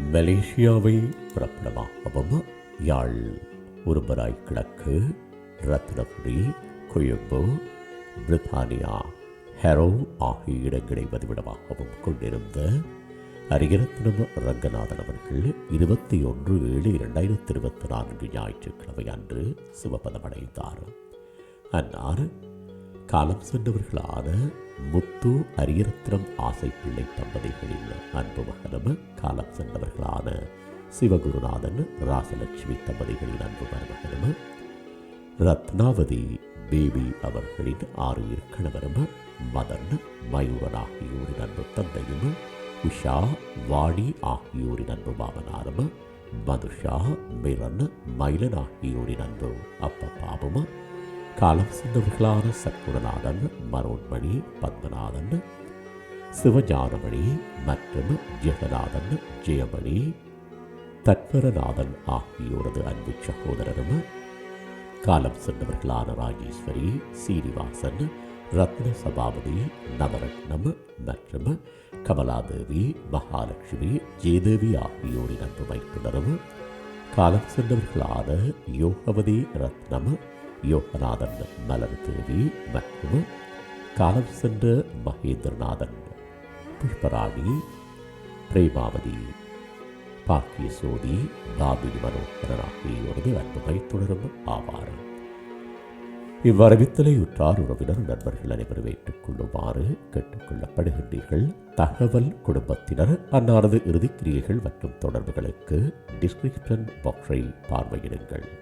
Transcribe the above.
மலேசியாவை பிறப்பிடமாகவும் யாழ் உரும்பராய் கிழக்கு ரத்னபுரி கொழும்பு பிரித்தானியா ஹெரோ ஆகிய இடங்களை வதிவிடமாகவும் கொண்டிருந்த அரிகரத்னம் ரங்கநாதன் அவர்கள் இருபத்தி ஒன்று ஏழு இரண்டாயிரத்தி இருபத்தி நான்கு ஞாயிற்றுக்கிழமை அன்று சிவபதமடைந்தார். அன்னார் காலம் சென்றவர்களான முத்து அரியரத்னம் ஆசை பிள்ளை தம்பதிகளின் அன்பு மகனும் காலம் சென்றவர்களான சிவகுருநாதன் ராசலட்சுமி தம்பதிகளின் அன்பு மருமகனும் ரத்னாவதி பேபி அவர்களின் ஆறு கணவரும் மதன் மயூரன் ஆகியோரின் அன்பு தந்தையும் உஷா வாணி ஆகியோரின் அன்பு மாமனாரும் மதுஷா மிரன் மயிலன் ஆகியோரின் அன்பு அப்பப்பாவும் காலம் சென்றவர்களான சத்குணநாதன் மனோன்மணி பத்மநாதன் சிவஞானமணி மற்றும் ஜெகநாதன் ஜெயமணி தத்வரநாதன் ஆகியோரது அன்பு சகோதரரும் காலம் சென்றவர்களான ராஜேஸ்வரி சீனிவாசன் ரத்ன சபாபதி நவரத்னம் மற்றும் கமலாதேவி மகாலட்சுமி ஜெயதேவி ஆகியோரின் அன்பு வைத்துணரும் காலம் சென்றவர்களான யோகவதி ரத்னம் யோகநாதன் மலர் தேவி மற்றும் காலம் சென்ற மகேந்திரநாதன் புஷ்பராணி பிரேமாவதி பாக்கிய சோதி பாபினி மனோகரன் ஆகியோரது அன்புகை தொடரும் ஆவார். இவ்வரவித்தலை உற்றார் உறவினர் நண்பர்கள் அனைவரும் ஏற்றுக்கொள்ளுமாறு கேட்டுக்கொள்ளப்படுகின்றீர்கள். தகவல் குடும்பத்தினர் அன்னாரது இறுதிக்கிரியைகள் மற்றும் தொடர்புகளுக்கு டிஸ்கிரிப்ஷன் பாக்ஸை பார்வையிடுங்கள்.